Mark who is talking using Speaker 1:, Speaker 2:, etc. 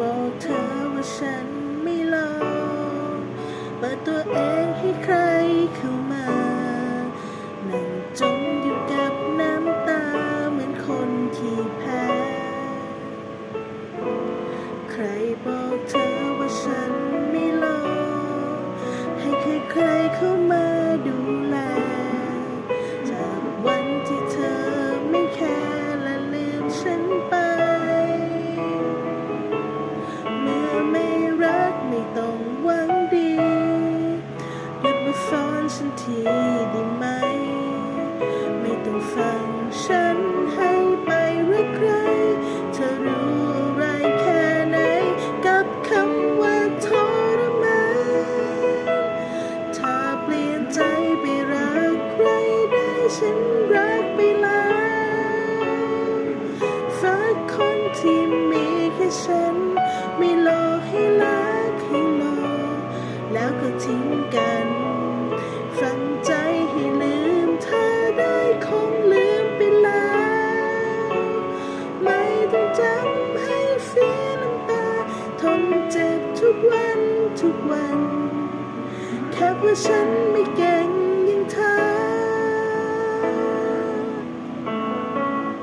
Speaker 1: บอกเธอว่าฉันไม่ลองเปิดตัวเองให้ใครเข้ามานั่งจมอยู่กับน้ำตาเหมือนคนที่แพ้ ใครบอกเธอ ฉันทีดีไหม ไม่ต้องฟังฉันให้ไปหรือใคร เธอรู้ไรแค่ไหน กับคำว่าทรมานถ้าเปลี่ยนใจไปรักใครได้ฉันรักไปแล้วฝากคนที่มีแค่ฉัน ไม่รอให้รักให้รอแล้วก็ทิ้งกัน ฝังใจให้ลืมเธอได้คงลืมไปแล้ว ไม่ต้องจำให้เสียน้ำตา ทนเจ็บทุกวันทุกวัน แค่เพราะฉันไม่เก่ง